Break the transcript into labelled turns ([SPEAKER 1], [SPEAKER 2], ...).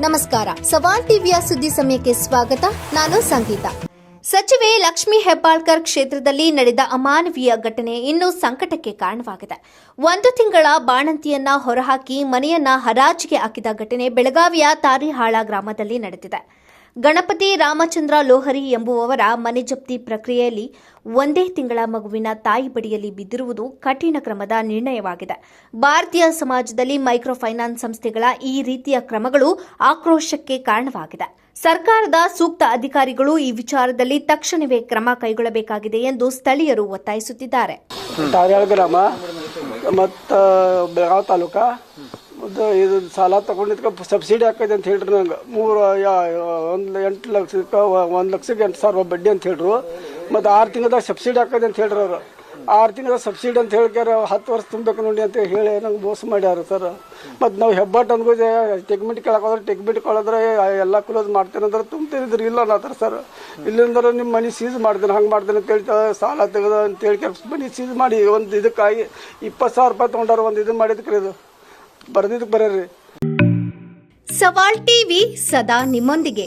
[SPEAKER 1] ನಮಸ್ಕಾರ. ಸವಾಲ್ ಟಿವಿಯ ಸುದ್ದಿ ಸಮಯಕ್ಕೆ ಸ್ವಾಗತ. ನಾನು ಸಂಗೀತ. ಸಚಿವೆ ಲಕ್ಷ್ಮಿ ಹೆಬ್ಬಾಳ್ಕರ್ ಕ್ಷೇತ್ರದಲ್ಲಿ ನಡೆದ ಅಮಾನವೀಯ ಘಟನೆ ಇನ್ನೂ ಸಂಕಟಕ್ಕೆ ಕಾರಣವಾಗಿದೆ. ಒಂದು ತಿಂಗಳ ಬಾಣಂತಿಯನ್ನ ಹೊರಹಾಕಿ ಮನೆಯನ್ನ ಹರಾಜಿಗೆ ಹಾಕಿದ ಘಟನೆ ಬೆಳಗಾವಿಯ ತಾರಿಹಾಳ ಗ್ರಾಮದಲ್ಲಿ ನಡೆದಿದೆ. ಗಣಪತಿ ರಾಮಚಂದ್ರ ಲೋಹರಿ ಎಂಬುವವರ ಮನೆ ಜಪ್ತಿ ಪ್ರಕ್ರಿಯೆಯಲ್ಲಿ ಒಂದೇ ತಿಂಗಳ ಮಗುವಿನ ತಾಯಿ ಬಡಿಯಲ್ಲಿ ಬಿದ್ದಿರುವುದು ಕಠಿಣ ಕ್ರಮದ ನಿರ್ಣಯವಾಗಿದೆ. ಭಾರತೀಯ ಸಮಾಜದಲ್ಲಿ ಮೈಕ್ರೋ ಫೈನಾನ್ಸ್ ಸಂಸ್ಥೆಗಳ ಈ ರೀತಿಯ ಕ್ರಮಗಳು ಆಕ್ರೋಶಕ್ಕೆ ಕಾರಣವಾಗಿದೆ. ಸರ್ಕಾರದ ಸೂಕ್ತ ಅಧಿಕಾರಿಗಳು ಈ ವಿಚಾರದಲ್ಲಿ ತಕ್ಷಣವೇ ಕ್ರಮ ಕೈಗೊಳ್ಳಬೇಕಾಗಿದೆ ಎಂದು ಸ್ಥಳೀಯರು ಒತ್ತಾಯಿಸುತ್ತಿದ್ದಾರೆ.
[SPEAKER 2] ಇದು ಸಾಲ ತಗೊಂಡಿದ್ಕ ಸಬ್ಸಿಡಿ ಹಾಕೈತೆ ಅಂತ ಹೇಳ್ರಿ ನಂಗೆ. ಮೂರು ಒಂದು ಎಂಟು ಲಕ್ಷಕ್ಕೆ, ಒಂದು ಲಕ್ಷಕ್ಕೆ ಎಂಟು ಸಾವಿರ ರೂಪಾಯಿ ಬಡ್ಡಿ ಅಂತ ಹೇಳ್ರು. ಮತ್ತು ಆರು ತಿಂಗಳದಾಗ ಸಬ್ಸಿಡಿ ಹಾಕೈತೆ ಅಂತ ಹೇಳ್ರಿ ಅವರು. ಆರು ತಿಂಗಳ ಸಬ್ಸಿಡಿ ಅಂತ ಹೇಳ್ಕ್ಯಾರ ಹತ್ತು ವರ್ಷ ತುಂಬಬೇಕು ನೋಡಿ ಅಂತ ಹೇಳಿ ನಂಗೆ ಮೋಸ ಮಾಡ್ಯಾರ ಸರ್. ಮತ್ತು ನಾವು ಹೆಬ್ಬಟ್ಟು ಅನ್ಕೋದೆ ಟೆಕ್ಮಿಟ್ ಕೇಳಕ್ಕೆ ಟೆಕ್ಮಿಟ್ ಕೊಳದ್ರೆ ಎಲ್ಲ ಕ್ಲೋಸ್ ಮಾಡ್ತೇನೆ ಅಂದ್ರೆ ತುಂಬ್ತಿರಿದ್ರಿ ಇಲ್ಲ ಅನ್ನತ್ತಾರ ಸರ್. ಇಲ್ಲಂದ್ರೆ ನಿಮ್ಮ ಮನೆ ಸೀಸ್ ಮಾಡ್ತೇನೆ, ಹಂಗೆ ಮಾಡ್ತೇನೆ ಅಂತ ಹೇಳ್ತಾ ಸಾಲ ತೆಗೆದ ಅಂತ ಹೇಳಿ ಮನೆ ಸೀಸ್ ಮಾಡಿ ಒಂದು ಇದಕ್ಕಾಗಿ ಇಪ್ಪತ್ತು ಸಾವಿರ ರೂಪಾಯಿ ತೊಗೊಂಡಾರ ಒಂದು ಇದು ಮಾಡಿದಕ್ಕೆ ಇದು. ಬರ್ದಿದ್ದಕ್ಕೆ ಬರೀ
[SPEAKER 1] ಸವಾಲ್ ಟಿವಿ ಸದಾ ನಿಮ್ಮೊಂದಿಗೆ.